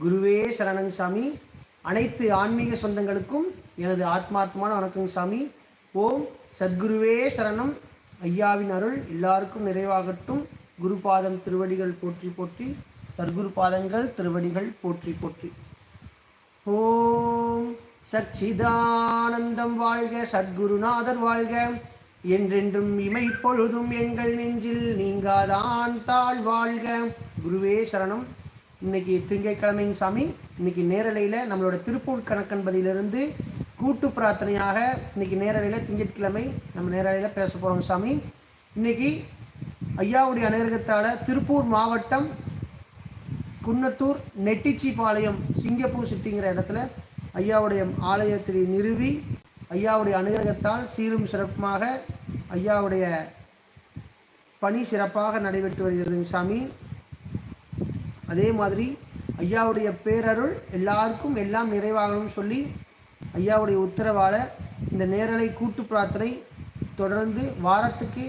குருவே சரணங் சாமி. அனைத்து ஆன்மீக சொந்தங்களுக்கும் எனது ஆத்மார்த்தமான வணக்கம் சாமி. ஓம் சத்குருவே சரணம். ஐயாவின் அருள் எல்லாருக்கும் நிறைவாகட்டும். குருபாதம் திருவடிகள் போற்றி போற்றி சர்க்குரு பாதங்கள் திருவடிகள் போற்றி போற்றி. ஓம் சச்சிதானந்தம் வாழ்க சத்குருநாதர் வாழ்க. என்றென்றும் இமை பொழுதும் எங்கள் நெஞ்சில் நீங்காதான் தாழ் வாழ்க. குருவே சரணம். இன்னைக்கு திங்கட்கிழமைங்க சாமி இன்னைக்கு நேரலையில் நம்மளோட திருப்பூர் கணக்கன்பதியிலிருந்து கூட்டு பிரார்த்தனையாக இன்னைக்கு நேரலையில் திங்கட்கிழமை நம்ம நேரலையில் பேச போகிறோம் சாமி. இன்னைக்கு ஐயாவுடைய அனுகிரகத்தால் திருப்பூர் மாவட்டம் குன்னத்தூர் நெட்டிச்சிபாளையம் சிங்கப்பூர் சிட்டிங்கிற இடத்துல ஐயாவுடைய ஆலயத்தை நிறுவி ஐயாவுடைய அனுகிரகத்தால் சீரும் சிறப்புமாக ஐயாவுடைய பணி சிறப்பாக நடைபெற்று வருகிறதுங்க சாமி. அதே மாதிரி ஐயாவுடைய பேரருள் எல்லாருக்கும் எல்லாம் நிறைவாகணும்னு சொல்லி ஐயாவுடைய உத்தரவால் இந்த நேரலை கூட்டு பிரார்த்தனை தொடர்ந்து வாரத்துக்கு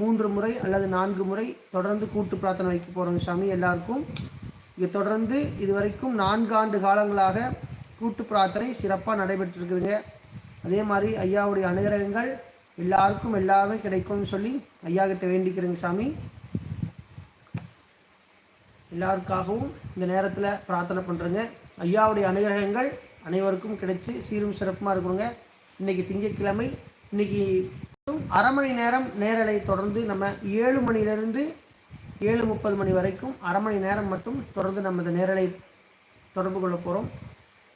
மூன்று முறை அல்லது நான்கு முறை தொடர்ந்து கூட்டு பிரார்த்தனை வைக்க போகிறோம் சாமி எல்லாருக்கும். இது தொடர்ந்து இதுவரைக்கும் நான்கு ஆண்டு காலங்களாக கூட்டு பிரார்த்தனை சிறப்பாக நடைபெற்றிருக்குதுங்க. அதே மாதிரி ஐயாவுடைய அனுகிரகங்கள் எல்லாருக்கும் எல்லாமே கிடைக்கும்னு சொல்லி ஐயா கிட்ட வேண்டிக்கிறேங்க சாமி. எல்லாருக்காகவும் இந்த நேரத்தில் பிரார்த்தனை பண்ணுறேங்க ஐயாவுடைய அனுகிரகங்கள் அனைவருக்கும் கிடைச்சி சீரும் சிறப்புமாக இருக்கணுங்க. இன்றைக்கி திங்கட்கிழமை இன்னைக்கு அரை மணி நேரம் நேரலை தொடர்ந்து நம்ம ஏழு மணிலேருந்து ஏழு முப்பது மணி வரைக்கும் அரை மணி நேரம் மட்டும் தொடர்ந்து நம்ம இந்த நேரலை தொடர்பு கொள்ள போகிறோம்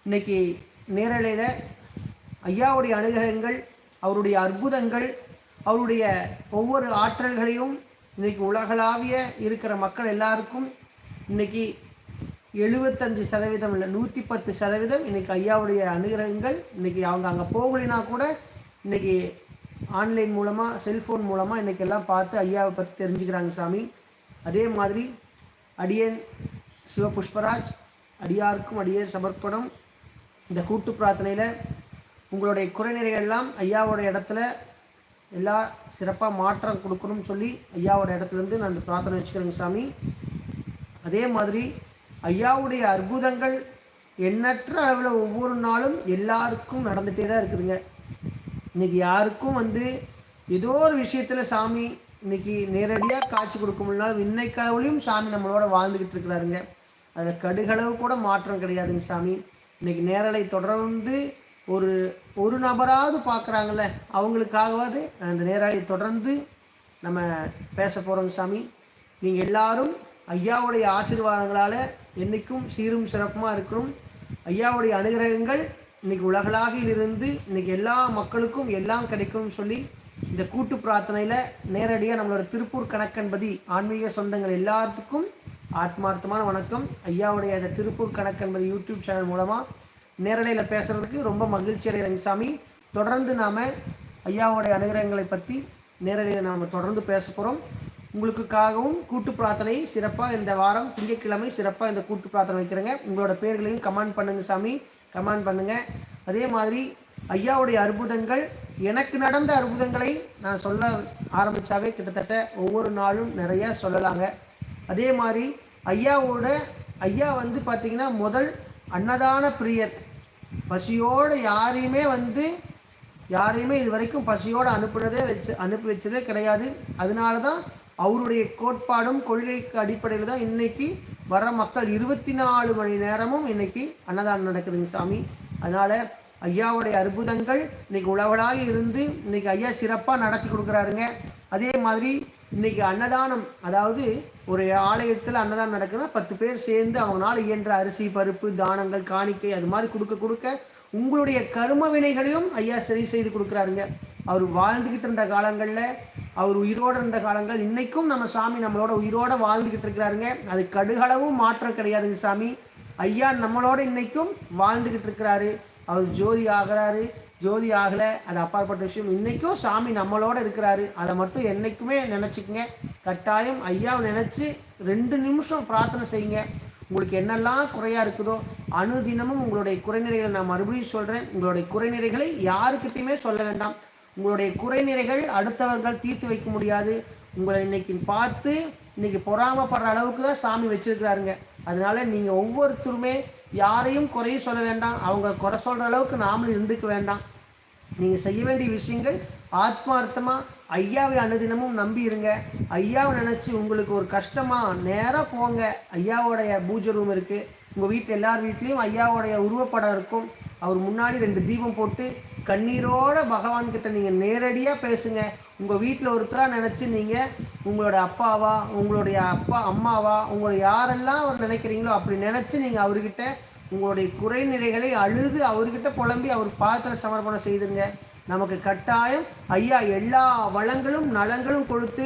இன்னைக்கு நேரலையில் ஐயாவுடைய அனுகிரகங்கள் அவருடைய அற்புதங்கள் அவருடைய ஒவ்வொரு ஆற்றல்களையும் இன்னைக்கு உலகளாவிய இருக்கிற மக்கள் எல்லாருக்கும் இன்னைக்கு எழுபத்தஞ்சு சதவீதம் இல்லை நூற்றி பத்து சதவீதம் இன்னைக்கு ஐயாவுடைய அனுகிரகங்கள். இன்னைக்கு அவங்க அங்கே போகலைன்னா கூட இன்னைக்கு ஆன்லைன் மூலமாக செல்ஃபோன் மூலமாக இன்னைக்கு எல்லாம் பார்த்து ஐயாவை பற்றி தெரிஞ்சுக்கிறாங்க சாமி. அதே மாதிரி அடியன் சிவபுஷ்பராஜ் அடியாருக்கும் அடியேன் சமர்ப்பணம். இந்த கூட்டு பிரார்த்தனையில் உங்களுடைய குறைநிறைகள்லாம் ஐயாவோட இடத்துல எல்லா சிறப்பாக மாற்றம் கொடுக்கணும்னு சொல்லி ஐயாவோட இடத்துலேருந்து நான் இந்த பிரார்த்தனை வச்சுக்கிறேங்க சாமி. அதே மாதிரி ஐயாவுடைய அற்புதங்கள் எண்ணற்ற அளவில் ஒவ்வொரு நாளும் எல்லாருக்கும் நடந்துகிட்டே தான் இருக்குதுங்க. இன்னைக்கு யாருக்கும் வந்து ஏதோ ஒரு விஷயத்தில் சாமி இன்றைக்கி நேரடியாக காட்சி கொடுக்க முடியலனாலும் இன்னைக்கு அளவுலையும் சாமி நம்மளோட வாழ்ந்துக்கிட்டு இருக்கிறாருங்க. அதில் கடுகளவு கூட மாற்றம் கிடையாதுங்க சாமி. இன்றைக்கி நேரலை தொடர்ந்து ஒரு ஒரு நபராவது பார்க்குறாங்கல்ல அவங்களுக்காகவாது அந்த நேரலை தொடர்ந்து நம்ம பேச போகிறோங்க சாமி. நீங்கள் எல்லாரும் ஐயாவுடைய ஆசீர்வாதங்களால் என்றைக்கும் சீரும் சிறப்புமாக இருக்கணும். ஐயாவுடைய அனுகிரகங்கள் இன்னைக்கு உலகளாகிலிருந்து இன்னைக்கு எல்லா மக்களுக்கும் எல்லாம் கிடைக்கும்னு சொல்லி இந்த கூட்டு பிரார்த்தனையில் நேரடியாக நம்மளோட திருப்பூர் கணக்கன்பதி ஆன்மீக சொந்தங்கள் எல்லாத்துக்கும் ஆத்மார்த்தமான வணக்கம். ஐயாவுடைய அந்த திருப்பூர் கணக்கன்பதி யூடியூப் சேனல் மூலமாக நேரலையில் பேசுகிறதுக்கு ரொம்ப மகிழ்ச்சி அடைய ரங்கசாமி தொடர்ந்து நாம் ஐயாவுடைய அனுகிரகங்களை பற்றி நேரலையில் நாம் தொடர்ந்து பேச போகிறோம் உங்களுக்காகவும் கூட்டு பிரார்த்தனை சிறப்பாக இந்த வாரம் திங்கட்கிழமை சிறப்பாக இந்த கூட்டு பிரார்த்தனை வைக்கிறேங்க. உங்களோட பேர்களையும் கமெண்ட் பண்ணுங்க சாமி. கமெண்ட் பண்ணுங்கள் அதே மாதிரி ஐயாவுடைய அற்புதங்கள் எனக்கு நடந்த அற்புதங்களை நான் சொல்ல ஆரம்பித்தாவே கிட்டத்தட்ட ஒவ்வொரு நாளும் நிறையா சொல்லலாங்க. அதே மாதிரி ஐயாவோட ஐயா வந்து பார்த்திங்கன்னா முதல் அன்னதான பிரியர். பசியோடு யாரையுமே வந்து யாரையுமே இது வரைக்கும் பசியோடு அனுப்புனதே வச்சு அனுப்பி வச்சதே கிடையாது. அதனால தான் அவருடைய கோட்பாடும் கொள்கைக்கு அடிப்படையில் தான் இன்னைக்கு வர மக்கள் இருபத்தி நாலு மணி நேரமும் இன்னைக்கு அன்னதானம் நடக்குதுங்க சாமி. அதனால் ஐயாவுடைய அற்புதங்கள் இன்னைக்கு உலகளாக இருந்து இன்னைக்கு ஐயா சிறப்பாக நடத்தி கொடுக்குறாருங்க. அதே மாதிரி இன்னைக்கு அன்னதானம் அதாவது ஒரு ஆலயத்தில் அன்னதானம் நடக்குதுன்னா பத்து பேர் சேர்ந்து அவங்களால இயன்ற அரிசி பருப்பு தானங்கள் காணிக்கை அது மாதிரி கொடுக்க கொடுக்க உங்களுடைய கரும வினைகளையும் ஐயா சரி செய்து கொடுக்குறாருங்க. அவர் வாழ்ந்துக்கிட்டு இருந்த காலங்களில் அவர் உயிரோடு இருந்த காலங்கள் இன்றைக்கும் நம்ம சாமி நம்மளோட உயிரோட வாழ்ந்துக்கிட்டு இருக்கிறாருங்க. அது கடுகளவும் மாற்றம் கிடையாதுங்க சாமி. ஐயா நம்மளோட இன்றைக்கும் வாழ்ந்துக்கிட்டு இருக்கிறாரு. அவர் ஜோதி ஆகிறாரு. ஜோதி ஆகலை அது அப்பாற்பட்ட விஷயம். இன்றைக்கும் சாமி நம்மளோட இருக்கிறாரு. அதை மட்டும் என்றைக்குமே நினச்சிக்கங்க. கட்டாயம் ஐயாவை நினச்சி ரெண்டு நிமிஷம் பிரார்த்தனை செய்யுங்க. உங்களுக்கு என்னெல்லாம் குறையாக இருக்குதோ அனுதினமும் உங்களுடைய குறைநிறைகளை நான் மறுபடியும் சொல்கிறேன் உங்களுடைய குறைநிறைகளை யாருக்கிட்டையுமே சொல்ல வேண்டாம். உங்களுடைய குறைநிறைகள் அடுத்தவர்கள் தீர்த்து வைக்க முடியாது. உங்களை இன்னைக்கு பார்த்து இன்னைக்கு பொறாமப்படுற அளவுக்கு தான் சாமி வச்சிருக்கிறாருங்க. அதனால நீங்கள் ஒவ்வொருத்தருமே யாரையும் குறைய சொல்ல வேண்டாம். அவங்க குறை சொல்கிற அளவுக்கு நாமளும் இருந்துக்க வேண்டாம். நீங்கள் செய்ய வேண்டிய விஷயங்கள் ஆத்மார்த்தமாக ஐயாவை அனுதினமும் நம்பி இருங்க ஐயாவை நினச்சி உங்களுக்கு ஒரு கஷ்டமாக நேராக போங்க. ஐயாவோடைய பூஜை ரூம் இருக்குது உங்கள் வீட்டில் எல்லார் வீட்லேயும் ஐயாவோடைய உருவப்படம் இருக்கும். அவர் முன்னாடி ரெண்டு தீபம் போட்டு கண்ணீரோட பகவான் கிட்ட நீங்கள் நேரடியாக பேசுங்க. உங்கள் வீட்டில் ஒருத்தராக நினச்சி நீங்கள் உங்களோட அப்பாவா உங்களுடைய அப்பா அம்மாவா உங்களை யாரெல்லாம் அவர் நினைக்கிறீங்களோ அப்படி நினச்சி நீங்கள் அவர்கிட்ட உங்களுடைய குறை நிறைகளை அழுது அவர்கிட்ட புலம்பி அவர் பாதத்தில் சமர்ப்பணம் செய்துங்க. நமக்கு கட்டாயம் ஐயா எல்லா வளங்களும் நலங்களும் கொடுத்து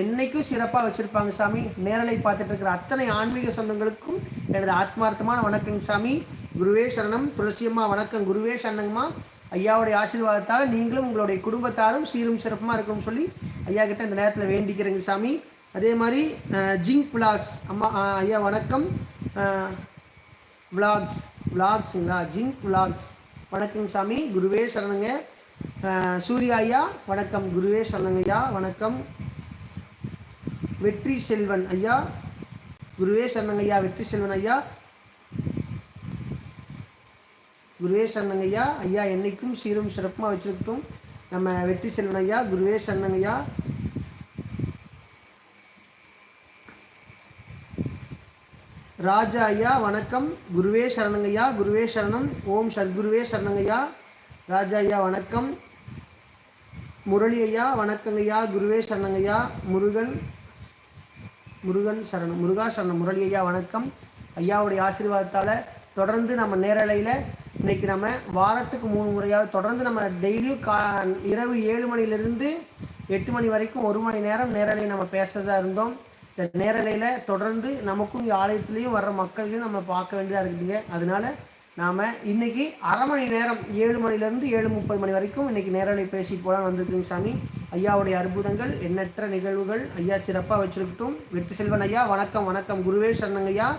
என்னைக்கும் சிறப்பாக வச்சுருப்பாங்க சாமி. நேரலை பார்த்துட்டு இருக்கிற அத்தனை ஆன்மீக சொந்தங்களுக்கும் எனது ஆத்மார்த்தமான வணக்கங்க சாமி. குருவே சரணம். துளசியம்மா வணக்கம். குருவே சரணங்கம்மா. ஐயாவுடைய ஆசீர்வாதத்தால் நீங்களும் உங்களுடைய குடும்பத்தாரும் சீரும் சிறப்புமாக இருக்கும்னு சொல்லி ஐயா கிட்ட இந்த நேரத்தில் வேண்டிக்கிறேங்க சாமி. அதே மாதிரி ஜிங்க் பிளாஸ் அம்மா ஐயா வணக்கம். விளாக்ஸ் விளாக்ஸுங்களா ஜிங்க் விளாக்ஸ் வணக்கம் சாமி. குருவே சரணங்க. சூர்யா ஐயா வணக்கம். குருவே சரணங்க ஐயா வணக்கம். வெற்றி செல்வன் ஐயா. குருவே சரணங்க ஐயா வெற்றி செல்வன் ஐயா. குருவே சரணங்க ஐயா என்றைக்கும் என்னைக்கும் சீரும் சிறப்புமாக வச்சுருக்கட்டும். நம்ம வெற்றி செல்வன் ஐயா குருவே சரணங்க ராஜா ஐயா வணக்கம். குருவே சரணங்கய்யா குருவே சரணம். ஓம் சத்குருவே சரணங்கய்யா. ராஜா ஐயா வணக்கம். முரளி ஐயா வணக்கங்கய்யா. குருவே சரணங்கய்யா. முருகன் முருகன் சரணம் முருகா சரணம் முரளி ஐயா வணக்கம். ஐயாவுடைய ஆசீர்வாதத்தால் தொடர்ந்து நம்ம நேரலையில் இன்றைக்கி நம்ம வாரத்துக்கு மூணு முறையாவது தொடர்ந்து நம்ம டெய்லியும் கா இரவு ஏழு மணிலேருந்து எட்டு மணி வரைக்கும் ஒரு மணி நேரம் நேரலை நம்ம பேசுகிறதா இருந்தோம். இந்த நேரலையில் தொடர்ந்து நமக்கும் ஆலயத்துலேயும் வர்ற மக்களையும் நம்ம பார்க்க வேண்டியதாக இருக்குதுங்க. அதனால நாம் இன்னைக்கு அரை மணி நேரம் ஏழு மணிலேருந்து ஏழு முப்பது மணி வரைக்கும் இன்னைக்கு நேரலை பேசிட்டு போகலாம்னு வந்திருக்குங்க சாமி. ஐயாவுடைய அற்புதங்கள் எண்ணற்ற நிகழ்வுகள் ஐயா சிறப்பாக வச்சுருக்கட்டும். வெற்றி செல்வன் ஐயா வணக்கம் வணக்கம். குருவே சரணங்கய்யா. ஐயா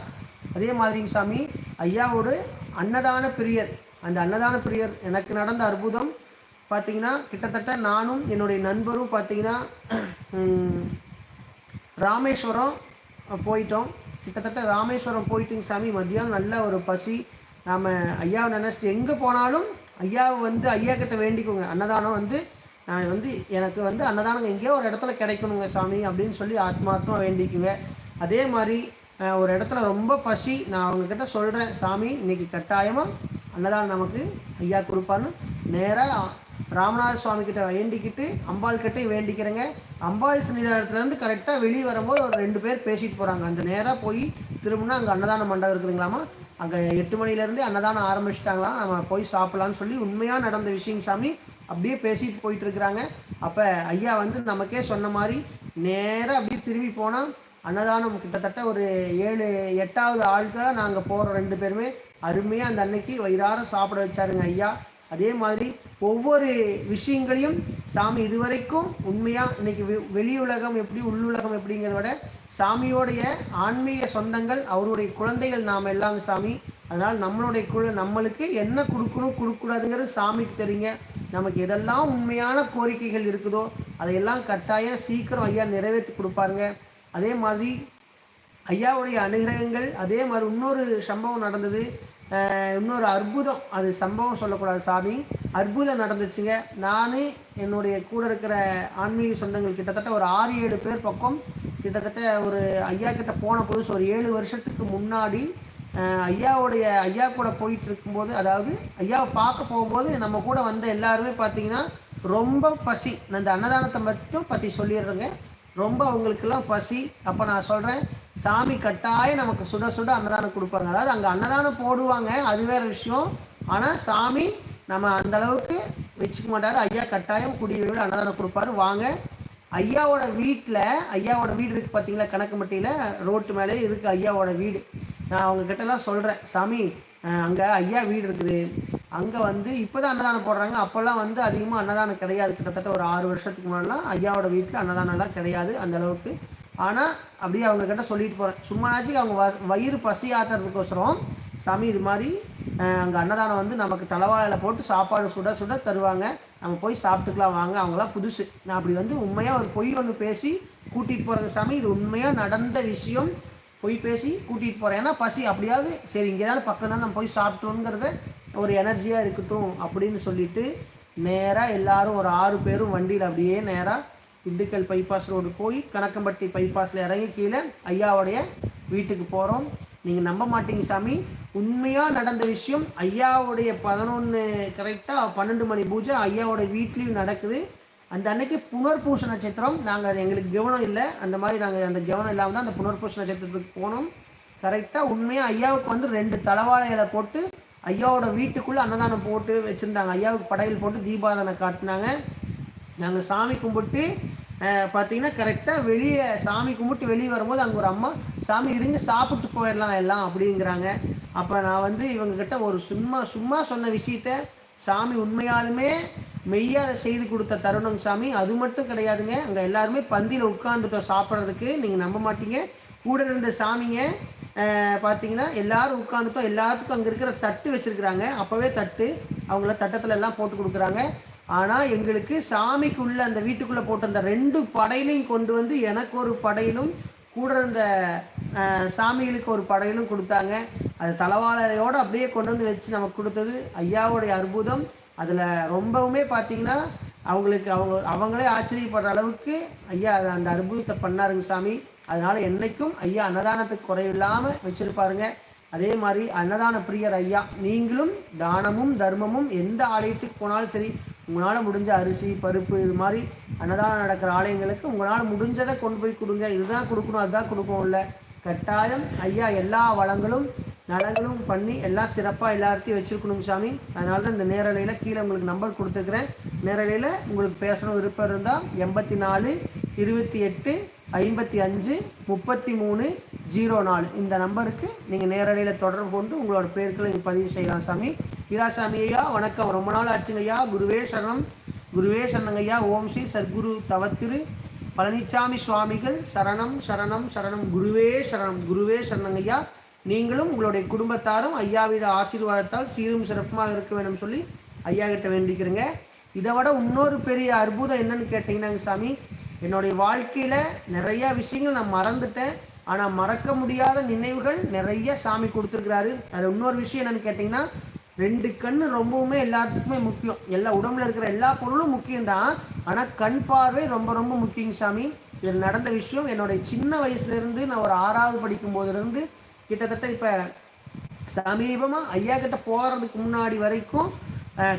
அதே மாதிரிங்க சாமி ஐயாவோடு அன்னதான பிரியர். அந்த அன்னதான பிரியர் எனக்கு நடந்த அற்புதம் பார்த்தீங்கன்னா கிட்டத்தட்ட நானும் என்னுடைய நண்பரும் பார்த்தீங்கன்னா ராமேஸ்வரம் போயிட்டோம். கிட்டத்தட்ட ராமேஸ்வரம் போயிட்டுங்க சாமி. மதியானம் நல்ல ஒரு பசி. நாம் ஐயாவை நினச்சிட்டு எங்கே போனாலும் ஐயாவை வந்து ஐயா கிட்ட வேண்டிக்கோங்க. அன்னதானம் வந்து நான் வந்து எனக்கு வந்து அன்னதானம் எங்கேயோ ஒரு இடத்துல கிடைக்கணுங்க சாமி அப்படின்னு சொல்லி ஆத்மார்த்தமாக வேண்டிக்குங்க அதே மாதிரி ஒரு இடத்துல ரொம்ப பசி நான் அவங்கக்கிட்ட சொல்கிறேன் சாமி இன்னைக்கு கட்டாயமாக அன்னதானம் நமக்கு ஐயா கொடுப்பான்னு நேராக ராமநாத சுவாமி கிட்ட வேண்டிக்கிட்டு அம்பாள் கிட்டே வேண்டிக்கிறேங்க. அம்பாள் சன்னிதானத்துலேருந்து கரெக்டாக வெளியே வரும்போது ஒரு ரெண்டு பேர் பேசிட்டு போகிறாங்க அந்த நேராக போய் திரும்பினா அங்கே அன்னதான மண்டபம் இருக்குதுங்களாமா? அங்கே எட்டு மணிலேருந்தே அன்னதானம் ஆரம்பிச்சிட்டாங்களாம் நம்ம போய் சாப்பிட்லான்னு சொல்லி உண்மையாக நடந்த விஷயம் சாமி அப்படியே பேசிட்டு போயிட்டு இருக்கிறாங்க. அப்போ ஐயா வந்து நமக்கே சொன்ன மாதிரி நேராக அப்படியே திரும்பி போனால் அன்னதானம் கிட்டத்தட்ட ஒரு ஏழு எட்டாவது ஆட்களாக நாங்கள் போகிறோம் ரெண்டு பேருமே. அருமையாக அந்த அன்னைக்கு வயிறார சாப்பிட வச்சாருங்க ஐயா. அதே மாதிரி ஒவ்வொரு விஷயங்களையும் சாமி இதுவரைக்கும் உண்மையாக இன்னைக்கு வெ- உலகம் எப்படி உள்ளுலகம் எப்படிங்கிறத விட சாமியோடைய ஆன்மீக சொந்தங்கள் அவருடைய குழந்தைகள் நாம் எல்லாம் சாமி. அதனால் நம்மளுடைய குழ நம்மளுக்கு என்ன கொடுக்கணும் கொடுக்கக்கூடாதுங்கிறது சாமிக்கு தெரியுங்க. நமக்கு எதெல்லாம் உண்மையான கோரிக்கைகள் இருக்குதோ அதையெல்லாம் கட்டாயம் சீக்கிரம் ஐயா நிறைவேற்றி கொடுப்பாருங்க. அதே மாதிரி ஐயாவுடைய அனுகிரகங்கள் அதே மாதிரி இன்னொரு சம்பவம் நடந்தது. இன்னொரு அற்புதம். அது சம்பவம் சொல்லக்கூடாது சாமி. அற்புதம் நடந்துச்சுங்க. நான் என்னுடைய கூட இருக்கிற ஆன்மீக சொந்தங்கள் கிட்டத்தட்ட ஒரு ஆறு ஏழு பேர் பக்கம் கிட்டத்தட்ட ஒரு ஐயா கிட்ட போன புதுசு ஒரு ஏழு வருஷத்துக்கு முன்னாடி ஐயாவுடைய ஐயா கூட போயிட்டு இருக்கும்போது அதாவது ஐயாவை பார்க்க போகும்போது நம்ம கூட வந்த எல்லாருமே பார்த்தீங்கன்னா ரொம்ப பசி. நான் இந்த அன்னதானத்தை மட்டும் பற்றி சொல்லிடுறேங்க. ரொம்ப அவங்களுக்கெல்லாம் பசி. அப்போ நான் சொல்கிறேன் சாமி கட்டாயம் நமக்கு சுட சுட அன்னதானம் கொடுப்பாங்க. அதாவது அங்கே அன்னதானம் போடுவாங்க அது வேற விஷயம். ஆனால் சாமி நம்ம அந்த அளவுக்கு வச்சுக்க மாட்டார். ஐயா கட்டாயம் குடியுரிமை அன்னதானம் கொடுப்பாரு. வாங்க. ஐயாவோட வீட்டில் ஐயாவோட வீடு இருக்குது பார்த்தீங்களா கணக்குமட்டியில் ரோட்டு மேலே இருக்குது ஐயாவோட வீடு. நான் அவங்கக்கிட்டலாம் சொல்கிறேன் சாமி அங்கே ஐயா வீடு இருக்குது. அங்கே வந்து இப்போ தான் அன்னதானம் போடுறாங்க. அப்போல்லாம் வந்து அதிகமாக அன்னதானம் கிடையாது. கிட்டத்தட்ட ஒரு ஆறு வருஷத்துக்கு முன்னாடிலாம் ஐயாவோட வீட்டில் அன்னதானம்லாம் கிடையாது அந்த அளவுக்கு. ஆனால் அப்படியே அவங்க கிட்ட சொல்லிட்டு போகிறேன் சும்மானாச்சும் அவங்க வ வயிறு பசி ஆத்துறதுக்கோசரம் சாமி இது மாதிரி அங்கே அன்னதானம் வந்து நமக்கு தலைவாழையில் போட்டு சாப்பாடு சுட சுட தருவாங்க. நம்ம போய் சாப்பிட்டுக்கலாம் வாங்க. அவங்களாம் புதுசு. நான் அப்படி வந்து உண்மையாக ஒரு பொய் ஒன்று பேசி கூட்டிகிட்டு போகிறேங்க சாமி. இது உண்மையாக நடந்த விஷயம். பொய் பேசி கூட்டிகிட்டு போகிறேன் ஏன்னா பசி அப்படியாவது சரி இங்கே தான் பக்கம் தான் நம்ம போய் சாப்பிட்டோங்கிறத ஒரு எனர்ஜியாக இருக்கட்டும் அப்படின்னு சொல்லிட்டு நேராக எல்லாரும் ஒரு ஆறு பேரும் வண்டியில் அப்படியே நேராக திண்டுக்கல் பைபாஸ் ரோடு போய் கணக்கம்பட்டி பைபாஸில் இறங்கி கீழே ஐயாவுடைய வீட்டுக்கு போகிறோம் நீங்கள் நம்ப மாட்டீங்க சாமி. உண்மையாக நடந்த விஷயம் ஐயாவுடைய பதினொன்று கரெக்டாக பன்னெண்டு மணி பூஜை ஐயாவோட வீட்லேயும் நடக்குது. அந்த அன்னைக்கு புனர்பூச நட்சத்திரம். நாங்கள் எங்களுக்கு கவனம் இல்லை. அந்த மாதிரி நாங்கள் அந்த கவனம் இல்லாமல் தான் அந்த புனர்பூச நட்சத்திரத்துக்கு போனோம். கரெக்டாக உண்மையாக ஐயாவுக்கு வந்து ரெண்டு தலவாழைகளை போட்டு ஐயாவோட வீட்டுக்குள்ளே அன்னதானம் போட்டு வச்சுருந்தாங்க. ஐயாவுக்கு படையல் போட்டு தீபாதனை காட்டினாங்க. நாங்கள் சாமி கும்பிட்டு பார்த்தீங்கன்னா கரெக்டாக வெளியே சாமி கும்பிட்டு வெளியே வரும்போது அங்கே ஒரு அம்மா சாமி இருங்க சாப்பிட்டு போயிடலாம் எல்லாம் அப்படிங்கிறாங்க. அப்போ நான் வந்து இவங்கக்கிட்ட ஒரு சும்மா சும்மா சொன்ன விஷயத்த சாமி உண்மையாலுமே மெய்யா அதை செய்து கொடுத்த தருணம் சாமி. அது மட்டும் கிடையாதுங்க. அங்கே எல்லாருமே பந்தியில் உட்காந்துட்டோம் சாப்பிட்றதுக்கு. நீங்கள் நம்ப மாட்டீங்க. கூட இருந்த சாமிங்க பார்த்தீங்கன்னா எல்லாரும் உட்காந்துட்டோம் எல்லாத்துக்கும் அங்கே இருக்கிற தட்டு வச்சுருக்குறாங்க. அப்போவே தட்டு அவங்கள தட்டத்தில் எல்லாம் போட்டு கொடுக்குறாங்க. ஆனால் எங்களுக்கு சாமிக்குள்ளே அந்த வீட்டுக்குள்ளே போட்ட அந்த ரெண்டு படையிலையும் கொண்டு வந்து எனக்கு ஒரு படையிலும் கூட இருந்த சாமிகளுக்கு ஒரு படையிலும் கொடுத்தாங்க. அது தலவாழையோடு அப்படியே கொண்டு வந்து வச்சு நமக்கு கொடுத்தது. ஐயாவுடைய அற்புதம். அதில் ரொம்பவுமே பார்த்தீங்கன்னா அவங்களுக்கு அவங்க அவங்களே ஆச்சரியப்படுற அளவுக்கு ஐயா அந்த அற்புதத்தை பண்ணாருங்க சாமி. அதனால் என்றைக்கும் ஐயா அன்னதானத்துக்கு குறைவில்லாமல் வச்சுருப்பாருங்க. அதே மாதிரி அன்னதான பிரியர் ஐயா நீங்களும் தானமும் தர்மமும் எந்த ஆலயத்துக்கு போனாலும் சரி உங்களால் முடிஞ்ச அரிசி பருப்பு இது மாதிரி அன்னதானம் நடக்கிற ஆலயங்களுக்கு உங்களால் முடிஞ்சதை கொண்டு போய் கொடுங்க. இதுதான் கொடுக்கணும் அதுதான் கொடுக்கணும் இல்லை. கட்டாயம் ஐயா எல்லா வளங்களும் நலங்களும் பண்ணி எல்லாம் சிறப்பாக எல்லாத்தையும் வச்சுருக்கணும் சாமி. அதனால தான் இந்த நேரலையில் கீழே உங்களுக்கு நம்பர் கொடுத்துருக்குறேன். நேரலையில் உங்களுக்கு பேசணும் விருப்பம் இருந்தால் எண்பத்தி நாலு இருபத்தி எட்டு ஐம்பத்தி அஞ்சு முப்பத்தி மூணு ஜீரோ நாலு. இந்த நம்பருக்கு நீங்கள் நேரடியில் தொடர்பு கொண்டு உங்களோட பேர்களை நீங்கள் பதிவு செய்யலாம் சாமி. வீராசாமி ஐயா வணக்கம். ரொம்ப நாள் ஆச்சுங்க ஐயா. குருவே சரணம். குருவே சரணங்க ஐயா. ஓம் ஸ்ரீ சத்குரு தவத்திரு. பழனிச்சாமி சுவாமிகள் சரணம் சரணம் சரணம். குருவே சரணம். குருவே சரணங்க ஐயா. நீங்களும் உங்களுடைய குடும்பத்தாரும் ஐயாவிட ஆசீர்வாதத்தால் சீரும் சிறப்புமாக இருக்க வேண்டும் சொல்லி ஐயா கிட்ட வேண்டிக்கிறேங்க. இதை விட இன்னொரு பெரிய அற்புதம் என்னன்னு கேட்டீங்கன்னாங்க சாமி. என்னுடைய வாழ்க்கையில் நிறைய விஷயங்கள் நான் மறந்துட்டேன். ஆனால் மறக்க முடியாத நினைவுகள் நிறைய சாமி கொடுத்துருக்குறாரு. அதில் இன்னொரு விஷயம் என்னென்னு கேட்டிங்கன்னா ரெண்டு கண் ரொம்பவுமே எல்லாத்துக்குமே முக்கியம். எல்லா உடம்புல இருக்கிற எல்லா பொருளும் முக்கியம்தான். ஆனால் கண் பார்வை ரொம்ப ரொம்ப முக்கியங்க சாமி. இதில் நடந்த விஷயம் என்னுடைய சின்ன வயசுலேருந்து நான் ஒரு ஆறாவது படிக்கும் போதுலேருந்து கிட்டத்தட்ட இப்போ சமீபமாக ஐயா கிட்ட போகிறதுக்கு முன்னாடி வரைக்கும்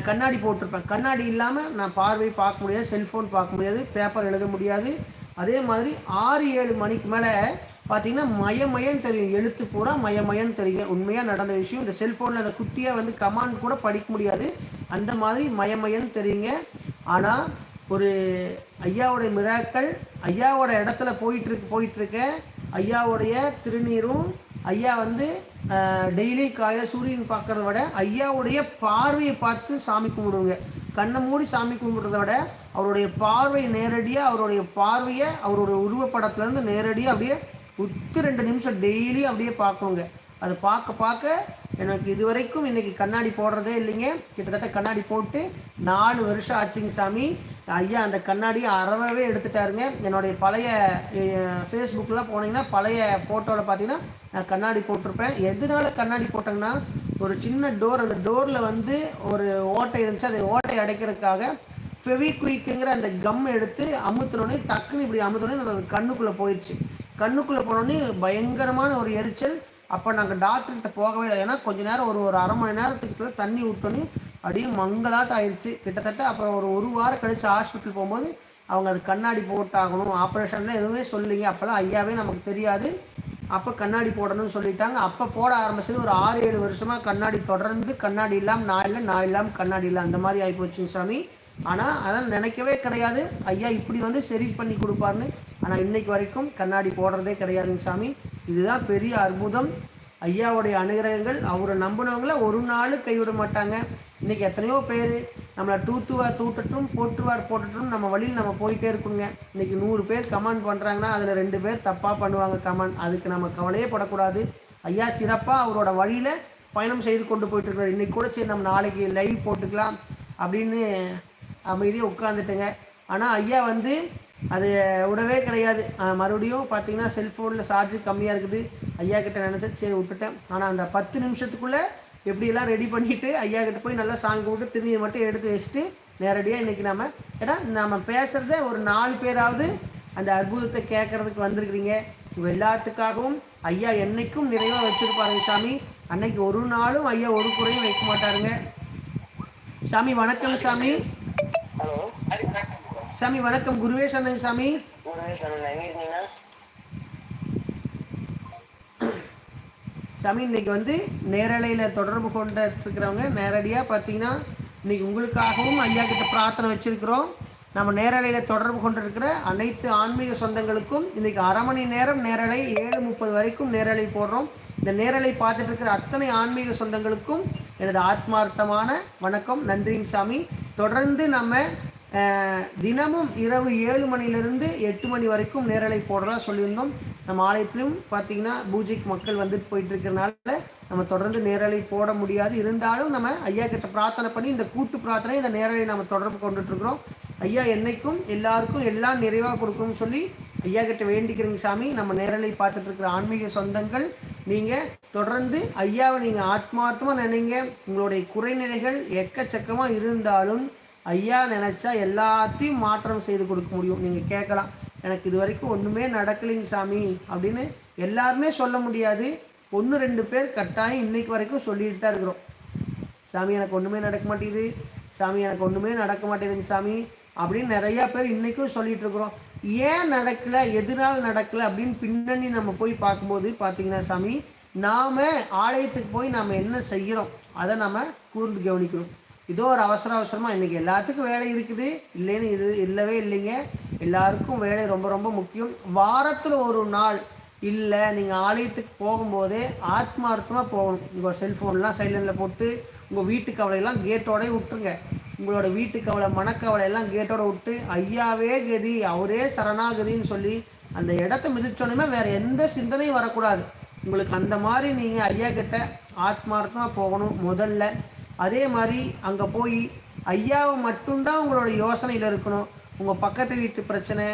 கண்ணாடி போட்டிருப்பேன். கண்ணாடி இல்லாமல் நான் பார்வை பார்க்க முடியாது செல்ஃபோன் பார்க்க முடியாது பேப்பர் எழுத முடியாது. அதே மாதிரி ஆறு ஏழு மணிக்கு மேலே பார்த்தீங்கன்னா மயமயன்னு தெரியும். எழுத்து பூரா மயமயன்னு தெரியும். உண்மையாக நடந்த விஷயம். இந்த செல்ஃபோனில் அந்த குட்டியாக வந்து கமாண்ட் கூட படிக்க முடியாது. அந்த மாதிரி மயமயன்னு தெரியுங்க. ஆனால் ஒரு ஐயாவுடைய மிராக்கள் ஐயாவோட இடத்துல போயிட்டுருக்கு போயிட்டுருக்க ஐயாவுடைய திருநீரும் ஐயா வந்து டெய்லி காலையில் சூரியன் பார்க்குறத விட ஐயாவுடைய பார்வையை பார்த்து சாமி கும்பிடுவோங்க கண்ணை மூடி சாமி கும்பிட்றத விட அவருடைய பார்வை நேரடியாக அவருடைய பார்வையை அவருடைய உருவப்படத்துலேருந்து நேரடியாக அப்படியே உத்து ரெண்டு நிமிஷம் டெய்லி அப்படியே பார்க்கணுங்க. அதை பார்க்க பார்க்க எனக்கு இது வரைக்கும் இன்றைக்கி கண்ணாடி போடுறதே இல்லைங்க. கிட்டத்தட்ட கண்ணாடி போட்டு நாலு வருஷம் ஆச்சுங்க சாமி. ஐயா அந்த கண்ணாடியை அறவே எடுத்துட்டாருங்க. என்னுடைய பழைய ஃபேஸ்புக்கில் போனீங்கன்னா பழைய ஃபோட்டோவில் பார்த்தீங்கன்னா நான் கண்ணாடி போட்டிருப்பேன். எதனால கண்ணாடி போட்டேங்கன்னா ஒரு சின்ன டோர் அந்த டோரில் வந்து ஒரு ஓட்டை இருந்துச்சு. அந்த ஓட்டை அடைக்கிறதுக்காக ஃபெவிக்விக்குங்கிற அந்த கம் எடுத்து அமுத்தினோடனே டக்குன்னு இப்படி அமுத்தினோடனே அது கண்ணுக்குள்ளே போயிடுச்சு கண்ணுக்குள்ளே போனோடனே பயங்கரமான ஒரு எரிச்சல். அப்போ நாங்கள் டாக்டர்கிட்ட போகவே இல்லை. ஏன்னா கொஞ்ச நேரம் ஒரு ஒரு அரை மணி நேரத்துக்கு தண்ணி விட்டோன்னே அப்படியே மங்களாட்டம் ஆயிடுச்சு கிட்டத்தட்ட அப்புறம் ஒரு ஒரு வாரம் கழிச்சு ஹாஸ்பிட்டல் போகும்போது அவங்க அது கண்ணாடி போட்டாகணும். ஆப்ரேஷன்லாம் எதுவுமே சொல்லிங்க அப்போல்லாம் ஐயாவே நமக்கு தெரியாது. அப்போ கண்ணாடி போடணும்னு சொல்லிட்டாங்க. அப்போ போட ஆரம்பிச்சது ஒரு ஆறு ஏழு வருஷமாக கண்ணாடி தொடர்ந்து கண்ணாடி இல்லாமல் நான் இல்லை நான் இல்லாமல் கண்ணாடி இல்லை. அந்த மாதிரி ஆகிப்போச்சுங்க சாமி. ஆனால் அதனால் நினைக்கவே கிடையாது. ஐயா இப்படி வந்து சரி பண்ணி கொடுப்பாருன்னு. ஆனால் இன்னைக்கு வரைக்கும் கண்ணாடி போடுறதே கிடையாதுங்க சாமி. இதுதான் பெரிய அற்புதம். ஐயாவுடைய அனுகிரகங்கள். அவரை நம்பினவங்கள ஒரு நாள் கைவிட மாட்டாங்க. இன்றைக்கி எத்தனையோ பேர் நம்மளை தூத்துவார் தூட்டட்டும் போற்றுவார் போட்டுட்டும் நம்ம வழியில் நம்ம போயிட்டே இருக்கணுங்க இன்றைக்கி நூறு பேர் கமெண்ட் பண்ணுறாங்கன்னா அதில் ரெண்டு பேர் தப்பாக பண்ணுவாங்க கமெண்ட். அதுக்கு நம்ம கவலையே படக்கூடாது. ஐயா சிறப்பாக அவரோட வழியில் பயணம் செய்து கொண்டு போயிட்டு இன்றைக்கி கூட சரி நம்ம நாளைக்கு லைவ் போட்டுக்கலாம் அப்படின்னு அமைதியாக உட்காந்துட்டுங்க ஆனால் ஐயா வந்து அது விடவே கிடையாது. மறுபடியும் பார்த்தீங்கன்னா செல்ஃபோனில் சார்ஜ் கம்மியாக இருக்குது. ஐயா கிட்ட நினச்சேன் சரி விட்டுட்டேன். ஆனால் அந்த பத்து நிமிஷத்துக்குள்ளே எப்படியெல்லாம் ரெடி பண்ணிவிட்டு ஐயா கிட்ட போய் நல்லா சாமி கும்பிட்டு திரும்பியை மட்டும் எடுத்து வச்சுட்டு நேரடியாக இன்றைக்கி நம்ம ஏன்னா நம்ம பேசுகிறத ஒரு நாலு பேராவது அந்த அற்புதத்தை கேட்கறதுக்கு வந்திருக்கிறீங்க. உங்கள் எல்லாத்துக்காகவும் ஐயா என்னைக்கும் நிறைவாக வச்சுருப்பாருங்க சாமி. அன்னைக்கு ஒரு நாளும் ஐயா ஒரு குறையும் வைக்க மாட்டாருங்க. சாமி வணக்கம் சாமி. ஹலோ சாமி வணக்கம். குருவே சந்தன் சாமி ஒரு சொன்ன எங்க இருக்கீங்க சாமி இன்றைக்கி வந்து நேரலையில் தொடர்பு கொண்டு இருக்கிறவங்க நேரடியாக பார்த்தீங்கன்னா இன்னைக்கு உங்களுக்காகவும் ஐயா கிட்ட பிரார்த்தனை வச்சுருக்கிறோம். நம்ம நேரலையில் தொடர்பு கொண்டிருக்கிற அனைத்து ஆன்மீக சொந்தங்களுக்கும் இன்னைக்கு அரை மணி நேரம் நேரலை ஏழு முப்பது வரைக்கும் நேரலை போடுறோம். இந்த நேரலை பார்த்துட்டு இருக்கிற அத்தனை ஆன்மீக சொந்தங்களுக்கும் எனது ஆத்மார்த்தமான வணக்கம் நன்றிங்க சாமி. தொடர்ந்து நம்ம தினமும் இரவு ஏழு மணிலிருந்து எட்டு மணி வரைக்கும் நேரலை போடலாம் சொல்லியிருந்தோம். நம்ம ஆலயத்திலும் பார்த்தீங்கன்னா பூஜைக்கு மக்கள் வந்துட்டு போயிட்டு இருக்கிறனால நம்ம தொடர்ந்து நேரலை போட முடியாது. இருந்தாலும் நம்ம ஐயா கிட்ட பிரார்த்தனை பண்ணி இந்த கூட்டு பிரார்த்தனை இந்த நேரலை நம்ம தொடர்பு கொண்டுட்டு இருக்கிறோம் ஐயா என்னைக்கும் எல்லாருக்கும் எல்லாம் நிறைவாக கொடுக்கணும்னு சொல்லி ஐயா கிட்ட வேண்டிக்கிறீங்க சாமி. நம்ம நேரலை பார்த்துட்டு இருக்கிற ஆன்மீக சொந்தங்கள் நீங்கள் தொடர்ந்து ஐயாவை நீங்கள் ஆத்மார்த்தமாக நினைங்க. உங்களுடைய குறைநிலைகள் எக்கச்சக்கமாக இருந்தாலும் ஐயா நினச்சா எல்லாத்தையும் மாற்றம் செய்து கொடுக்க முடியும். நீங்கள் கேட்கலாம். எனக்கு இது வரைக்கும் ஒன்றுமே நடக்கலைங்க சாமி அப்படின்னு எல்லாருமே சொல்ல முடியாது. ஒன்று ரெண்டு பேர் கட்டாயம் இன்னைக்கு வரைக்கும் சொல்லிட்டு தான் இருக்கிறோம். சாமி எனக்கு ஒன்றுமே நடக்க மாட்டேங்குது. சாமி எனக்கு ஒன்றுமே நடக்க மாட்டேங்குதுங்க சாமி அப்படின்னு நிறையா பேர் இன்றைக்கும் சொல்லிகிட்டு இருக்கிறோம். ஏன் நடக்கலை? எதனால் நடக்கலை? அப்படின்னு பின்னணி நம்ம போய் பார்க்கும்போது பார்த்தீங்கன்னா சாமி நாம் ஆலயத்துக்கு போய் நாம் என்ன செய்கிறோம் அதை நம்ம கூர்ந்து கவனிக்கணும். இதோ ஒரு அவசர அவசரமாக இன்றைக்கி எல்லாத்துக்கும் வேலை இருக்குது. இல்லைன்னு இது இல்லவே இல்லைங்க. எல்லாருக்கும் வேலை ரொம்ப ரொம்ப முக்கியம். வாரத்தில் ஒரு நாள் இல்லை நீங்கள் ஆலயத்துக்கு போகும்போதே ஆத்மார்த்தமாக போகணும். உங்கள் செல்ஃபோன்லாம் சைலண்டில் போட்டு உங்கள் வீட்டு கவலையெல்லாம் கேட்டோடய விட்டுருங்க. உங்களோட வீட்டு கவலை மனக்கவலை எல்லாம் கேட்டோட விட்டு ஐயாவே கதி அவரே சரணாகதின்னு சொல்லி அந்த இடத்த மிதிச்சோடனே வேறு எந்த சிந்தனையும் வரக்கூடாது. உங்களுக்கு அந்த மாதிரி நீங்கள் ஐயா கிட்ட ஆத்மார்த்தமாக போகணும் முதல்ல. அதே மாதிரி அங்கே போய் ஐயாவை மட்டும்தான் உங்களோட யோசனையில் இருக்கணும். உங்கள் பக்கத்து வீட்டு பிரச்சனை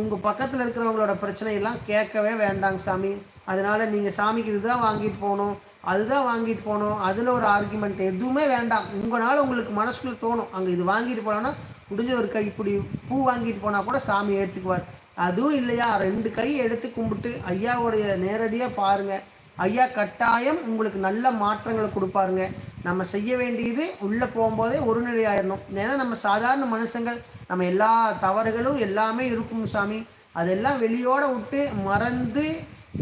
உங்கள் பக்கத்தில் இருக்கிறவங்களோட பிரச்சனை எல்லாம் கேட்கவே வேண்டாங்க சாமி. அதனால் நீங்கள் சாமிக்கு இதுதான் வாங்கிட்டு போகணும் அதுதான் வாங்கிட்டு போகணும் அதில் ஒரு ஆர்குமெண்ட் எதுவுமே வேண்டாம். உங்களால் உங்களுக்கு மனசுக்குள்ளே தோணும் அங்கே இது வாங்கிட்டு போனோன்னா முடிஞ்ச ஒரு கை இப்படி பூ வாங்கிட்டு போனால் கூட சாமி ஏற்றுக்குவார் அதுவும் இல்லையா ரெண்டு கை எடுத்து கும்பிட்டு ஐயாவுடைய நேரடியாக பாருங்கள் ஐயா கட்டாயம் உங்களுக்கு நல்ல மாற்றங்களை கொடுப்பாருங்க. நம்ம செய்ய வேண்டியது உள்ளே போகும்போதே ஒரு நிலை ஆயிடணும் ஏன்னா நம்ம சாதாரண மனுஷங்கள் நம்ம எல்லா தவறுகளும் எல்லாமே இருக்கும் சாமி. அதெல்லாம் வெளியோட விட்டு மறந்து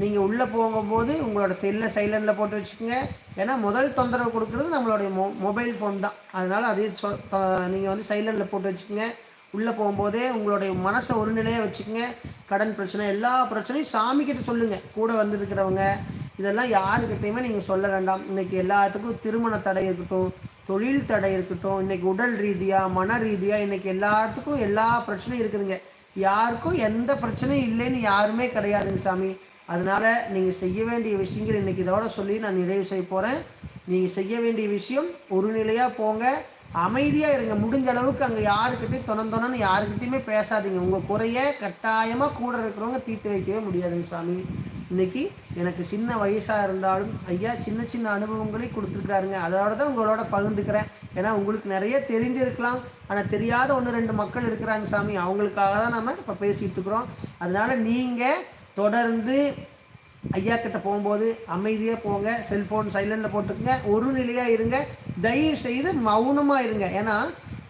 நீங்கள் உள்ளே போகும்போது உங்களோட செல்லை சைலண்டில் போட்டு வச்சுக்கோங்க. ஏன்னா முதல் தொந்தரவு கொடுக்குறது நம்மளுடைய மொ மொபைல் ஃபோன் தான். அதனால் அதே சொ நீங்கள் வந்து சைலண்டில் போட்டு வச்சுக்கோங்க. உள்ளே போகும்போதே உங்களுடைய மனசை ஒரு நிலையாக வச்சுக்கோங்க. கடன் பிரச்சனை எல்லா பிரச்சனையும் சாமிக்கிட்ட சொல்லுங்கள் கூட வந்திருக்கிறவங்க இதெல்லாம் யாருக்கிட்டையுமே நீங்கள் சொல்ல வேண்டாம். இன்றைக்கி எல்லாத்துக்கும் திருமண தடை இருக்கட்டும் தொழில் தடை இருக்கட்டும் இன்றைக்கி உடல் ரீதியாக மன ரீதியாக இன்றைக்கி எல்லாத்துக்கும் எல்லா பிரச்சனையும் இருக்குதுங்க. யாருக்கும் எந்த பிரச்சனையும் இல்லைன்னு யாருமே கிடையாதுங்க சாமி. அதனால் நீங்கள் செய்ய வேண்டிய விஷயங்கள் இன்றைக்கி இதோட சொல்லி நான் நிறைவு செய்ய போகிறேன் நீங்கள் செய்ய வேண்டிய விஷயம் ஒரு நிலையாக போங்க. அமைதியாக இருங்க. முடிஞ்ச அளவுக்கு அங்கே யாருக்கிட்டையும் தொணந்தொணன்னு யாருக்கிட்டையுமே பேசாதீங்க. உங்கள் குறைய கட்டாயமாக கூட இருக்கிறவங்க தீர்த்து வைக்கவே முடியாதுங்க சாமி. இன்றைக்கி எனக்கு சின்ன வயசாக இருந்தாலும் ஐயா சின்ன சின்ன அனுபவங்களையும் கொடுத்துருக்காருங்க. அதோட தான் உங்களோட பகிர்ந்துக்கிறேன். ஏன்னா உங்களுக்கு நிறைய தெரிஞ்சிருக்கலாம். ஆனால் தெரியாத ஒன்று ரெண்டு மக்கள் இருக்கிறாங்க சாமி. அவங்களுக்காக தான் நம்ம இப்போ பேசிகிட்டு இருக்கிறோம். அதனால் நீங்கள் தொடர்ந்து ஐயா கிட்ட போகும்போது அமைதியாக போங்க. செல்ஃபோன் சைலண்டில் போட்டுக்கோங்க. ஒரு நிலையாக இருங்க. தயவு செய்து மௌனமாக இருங்க. ஏன்னா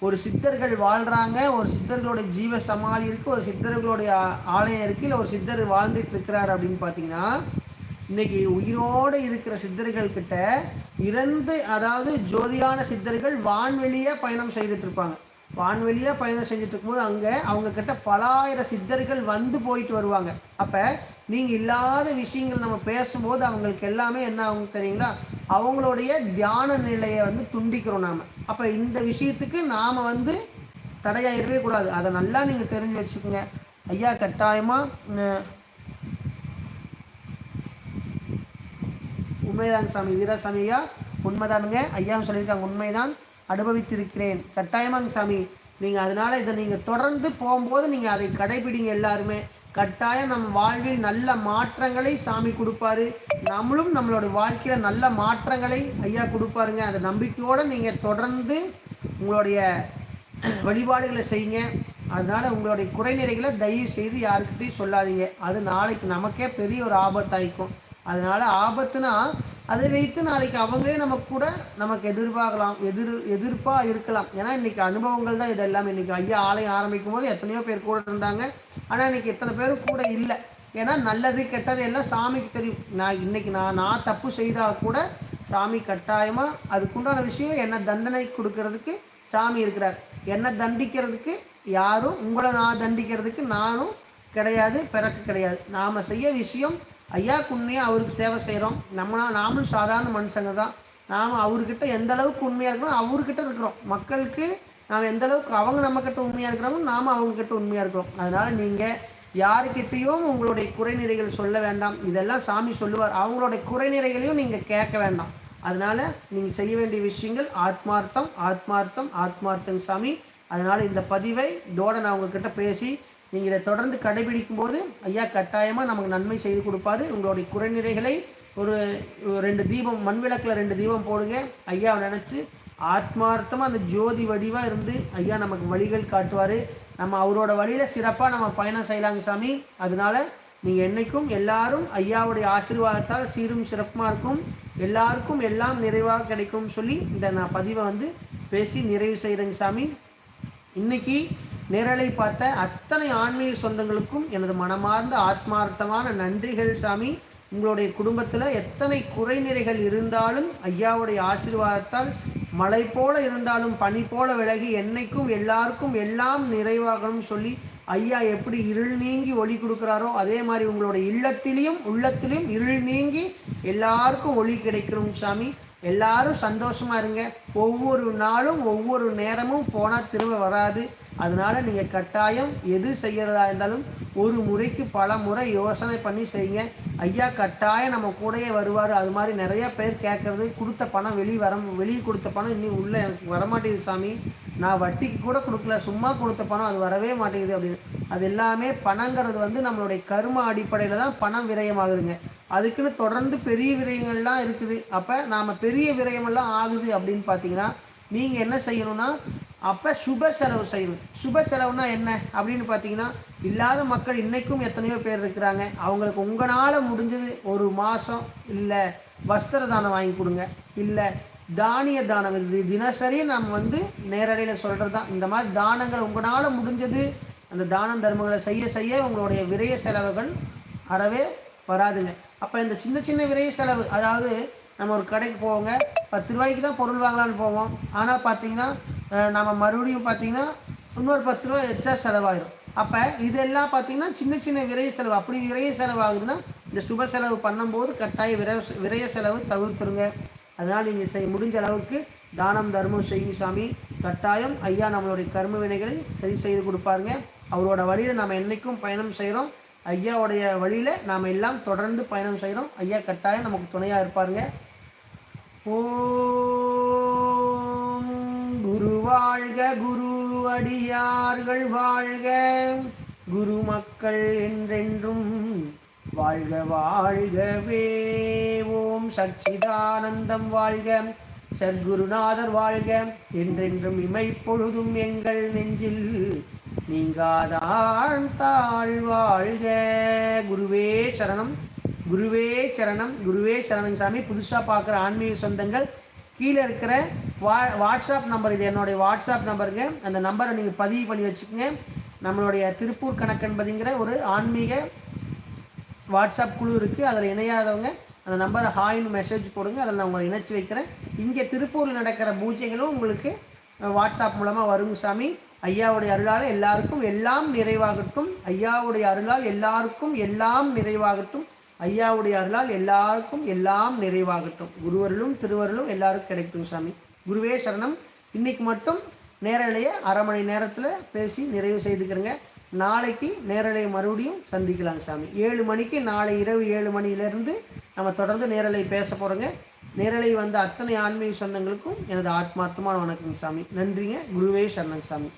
ஒரு சித்தர்கள் வாழ்கிறாங்க ஒரு சித்தர்களோட ஜீவ சமாதி இருக்குது ஒரு சித்தர்களுடைய ஆலயம் இருக்குது இல்லை ஒரு சித்தர் வாழ்ந்துட்டு இருக்கிறார் அப்படின்னு பார்த்தீங்கன்னா இன்றைக்கி உயிரோடு இருக்கிற சித்தர்கள் கிட்ட இறந்து அதாவது ஜோதியான சித்தர்கள் வான்வெளியே பயணம் செய்துட்டு இருப்பாங்க. வான்வெளியாக பயணம் செஞ்சுட்டு இருக்கும்போது அங்கே அவங்க கிட்ட பலாயிரம் சித்தர்கள் வந்து போயிட்டு வருவாங்க. அப்போ நீங்கள் இல்லாத விஷயங்கள் நம்ம பேசும்போது அவங்களுக்கு எல்லாமே என்ன ஆகும் தெரியுங்களா? அவங்களுடைய தியான நிலையை வந்து துண்டிக்கிறோம் நாம். அப்போ இந்த விஷயத்துக்கு நாம் வந்து தடையாயிடவே கூடாது. அதை நல்லா நீங்கள் தெரிஞ்சு வச்சுக்கோங்க. ஐயா கட்டாயமாக உண்மைதாங்க சாமி வீராசாமி ஐயா உண்மைதானுங்க. ஐயாவும் சொல்லியிருக்காங்க உண்மைதான். அனுபவித்திருக்கிறேன். கட்டாயமாங்க சாமி. நீங்கள் அதனால் இதை நீங்கள் தொடர்ந்து போகும்போது நீங்கள் அதை கடைபிடிங்க எல்லாருமே. கட்டாயம் நம்ம வாழ்வில் நல்ல மாற்றங்களை சாமி கொடுப்பாரு. நம்மளும் நம்மளோட வாழ்க்கையில் நல்ல மாற்றங்களை ஐயா கொடுப்பாருங்க. அந்த நம்பிக்கையோடு நீங்கள் தொடர்ந்து உங்களுடைய வழிபாடுகளை செய்யுங்க. அதனால் உங்களுடைய குறைநிறைகளை தயவு செய்து யாருக்கிட்டையும் சொல்லாதீங்க. அது நாளைக்கு நமக்கே பெரிய ஒரு ஆபத்தாயிக்கும். அதனால் ஆபத்துனா அதை வைத்து நாளைக்கு அவங்களே நம்ம கூட நமக்கு எதிர்பார்க்கலாம் எதிர் எதிர்ப்பாக இருக்கலாம். ஏன்னா இன்னைக்கு அனுபவங்கள் தான் இதெல்லாம். இன்னைக்கு ஐயா ஆலயம் ஆரம்பிக்கும் போது எத்தனையோ பேர் கூட இருந்தாங்க. ஆனால் இன்னைக்கு எத்தனை பேரும் கூட இல்லை. ஏன்னா நல்லது கெட்டது எல்லாம் சாமிக்கு தெரியும். நான் இன்னைக்கு நான் நான் தப்பு செய்தால் கூட சாமி கட்டாயமாக அதுக்குண்டான விஷயம் என்ன தண்டனை கொடுக்கறதுக்கு சாமி இருக்கிறார். என்னை தண்டிக்கிறதுக்கு யாரும் உங்களை நான் தண்டிக்கிறதுக்கு நானும் கிடையாது பிறக்கு கிடையாது. நாம் செய்ய விஷயம் ஐயா உண்மையாக அவருக்கு சேவை செய்கிறோம் நம்ம நாமளும் சாதாரண மனுஷங்க தான். நாம் அவர்கிட்ட எந்த அளவுக்கு உண்மையாக இருக்கிறோம் அவர்கிட்ட இருக்கிறோம். மக்களுக்கு நாம் எந்த அளவுக்கு அவங்க நம்மக்கிட்ட உண்மையாக இருக்கிறோமோ நாம் அவங்கக்கிட்ட உண்மையாக இருக்கிறோம். அதனால் நீங்கள் யாருக்கிட்டேயும் உங்களுடைய குறைநிறைகள் சொல்ல வேண்டாம். இதெல்லாம் சாமி சொல்லுவார். அவங்களுடைய குறைநிறைகளையும் நீங்கள் கேட்க வேண்டாம். அதனால் நீங்கள் செய்ய வேண்டிய விஷயங்கள் ஆத்மார்த்தம் ஆத்மார்த்தம் ஆத்மார்த்தம் சாமி. அதனால் இந்த பதிவை இதோட நான் உங்ககிட்ட பேசி நீங்கள் இதை தொடர்ந்து கடைபிடிக்கும் போது ஐயா கட்டாயமாக நமக்கு நன்மை செய்து கொடுப்பாரு. உங்களுடைய குறைநிறைகளை ஒரு ரெண்டு தீபம் மண் விளக்கில் ரெண்டு தீபம் போடுங்க. ஐயாவை நினச்சி ஆத்மார்த்தமாக அந்த ஜோதி வடிவாக இருந்து ஐயா நமக்கு வழிகள் காட்டுவார். நம்ம அவரோட வழியில் சிறப்பாக நம்ம பயணம் செய்யலாங்க சாமி. அதனால நீங்கள் என்றைக்கும் எல்லாரும் ஐயாவுடைய ஆசீர்வாதத்தால் சீரும் சிறப்புமாக இருக்கும். எல்லாருக்கும் எல்லாம் நிறைவாக கிடைக்கும்னு சொல்லி இந்த நான் பதிவை வந்து பேசி நிறைவு செய்கிறேங்க சாமி. இன்னைக்கு நிரலை பார்த்த அத்தனை ஆன்மீக சொந்தங்களுக்கும் எனது மனமார்ந்த ஆத்மார்த்தமான நன்றிகள் சாமி. உங்களுடைய குடும்பத்தில் எத்தனை குறைநிறைகள் இருந்தாலும் ஐயாவுடைய ஆசீர்வாதத்தால் மழை போல இருந்தாலும் பனி போல விலகி என்னைக்கும் எல்லாருக்கும் எல்லாம் நிறைவாகணும் சொல்லி ஐயா எப்படி இருள் நீங்கி ஒளி கொடுக்குறாரோ அதே மாதிரி உங்களோட இல்லத்திலையும் உள்ளத்திலையும் இருள் நீங்கி எல்லாருக்கும் ஒளி கிடைக்கணும் சாமி. எல்லாரும் சந்தோஷமாக இருங்க. ஒவ்வொரு நாளும் ஒவ்வொரு நேரமும் போனால் திரும்ப வராது. அதனால நீங்கள் கட்டாயம் எது செய்கிறதா இருந்தாலும் ஒரு முறைக்கு பல முறை யோசனை பண்ணி செய்யுங்க. ஐயா கட்டாயம் நம்ம கூடயே வருவார். அது மாதிரி நிறைய பேர் கேட்குறது கொடுத்த பணம் வெளியே வர வெளியே கொடுத்த பணம் இன்னும் உள்ளே எனக்கு வரமாட்டேங்குது சாமி. நான் வட்டிக்கு கூட கொடுக்கல. சும்மா கொடுத்த பணம் அது வரவே மாட்டேங்குது அப்படின்னு. அது எல்லாமே பணங்கிறது வந்து நம்மளுடைய கரும அடிப்படையில் தான் பணம் விரயமாகுதுங்க. அதுக்குன்னு தொடர்ந்து பெரிய விரயங்கள்லாம் இருக்குது. அப்போ நாம் பெரிய விரயமெல்லாம் ஆகுது அப்படின்னு பார்த்தீங்கன்னா நீங்கள் என்ன செய்யணும்னா அப்போ சுப செலவு செய்யணும். சுப செலவுனா என்ன அப்படின்னு பார்த்தீங்கன்னா இல்லாத மக்கள் இன்றைக்கும் எத்தனையோ பேர் இருக்கிறாங்க. அவங்களுக்கு உங்களால் முடிஞ்சது ஒரு மாதம் இல்லை வஸ்திர தானம் வாங்கி கொடுங்க. இல்லை தானிய தானம். இது தினசரி நம்ம வந்து நேரடியில் சொல்கிறது தான் இந்த மாதிரி தானங்கள் உங்களால் முடிஞ்சது அந்த தானம் தர்மங்களை செய்ய செய்ய உங்களுடைய விரய செலவுகள் அறவே வராதுங்க. அப்போ இந்த சின்ன சின்ன விரய செலவு அதாவது நம்ம ஒரு கடைக்கு போவோங்க பத்து ரூபாய்க்கு தான் பொருள் வாங்கலாம்னு போவோம். ஆனால் பார்த்தீங்கன்னா நம்ம மறுபடியும் பார்த்தீங்கன்னா இன்னொரு பத்து ரூபா எச்சா செலவாயிடும் அப்போ இதெல்லாம் பார்த்தீங்கன்னா சின்ன சின்ன விரைய செலவு. அப்படி விரைய செலவு ஆகுதுன்னா இந்த சுப செலவு பண்ணும்போது கட்டாய விரை விரைய செலவு தவிர்த்துருங்க. அதனால் நீங்கள் செய் முடிஞ்ச அளவுக்கு தானம் தர்மம் செய்யுங்க சாமி. கட்டாயம் ஐயா நம்மளுடைய கர்ம வினைகளை சரி செய்து கொடுப்பாருங்க. அவரோட வழியில் நம்ம என்றைக்கும் பயணம் செய்கிறோம் ஐயாவுடைய வழியில் நாம் எல்லாம் தொடர்ந்து பயணம் செய்கிறோம் ஐயா கட்டாயம் நமக்கு துணையாக இருப்பாருங்க. ஓம் குரு வாழ்க குரு அடியார்கள் வாழ்க. குரு மக்கள் என்றென்றும் வாழ்க வாழ்கவே. ஓம் சச்சிதானந்தம் வாழ்க சத்குருநாதர் வாழ்க. என்றென்றும் இமைப்பொழுதும் எங்கள் நெஞ்சில் நீங்காதான் தாழ் குருவே சரணம் குருவே சரணம் குருவே சரணம் சாமி. புதுசாக பார்க்குற ஆன்மீக சொந்தங்கள் கீழே இருக்கிற வா வாட்ஸ்அப் நம்பர் இது என்னுடைய வாட்ஸ்அப் நம்பருங்க. அந்த நம்பரை நீங்கள் பதிவு பண்ணி வச்சுக்கோங்க. நம்மளுடைய திருப்பூர் கணக்கன்பதிங்கிற ஒரு ஆன்மீக வாட்ஸ்அப் குழு இருக்குது அதில் இணையாதவங்க அந்த நம்பரை ஹாய்னு மெசேஜ் போடுங்க. அதில் நான் உங்களை இணைச்சி வைக்கிறேன். இங்கே திருப்பூரில் நடக்கிற பூஜைகளும் உங்களுக்கு வாட்ஸ்அப் மூலமாக வருங்க சாமி. ஐயாவுடைய அருளால் எல்லாருக்கும் எல்லாம் நிறைவாகட்டும். ஐயாவுடைய அருளால் எல்லாருக்கும் எல்லாம் நிறைவாகட்டும். ஐயாவுடைய அருளால் எல்லாருக்கும் எல்லாம் நிறைவாகட்டும். குருவருளும் திருவருளும் எல்லாருக்கும் கிடைக்கும் சாமி. குருவே சரணம். இன்னைக்கு மட்டும் நேரலையை அரை மணி நேரத்தில் பேசி நிறைவு செய்துக்கிறேங்க. நாளைக்கு நேரலையை மறுபடியும் சந்திக்கலாம் சாமி. ஏழு மணிக்கு நாளை இரவு ஏழு மணியிலேருந்து நம்ம தொடர்ந்து நேரலை பேச போகிறோங்க நேரலை வந்த அத்தனை ஆன்மீக சொந்தங்களுக்கும் எனது ஆத்மார்த்தமான வணக்கம் சாமி. நன்றிங்க. குருவே சரணம் சாமி.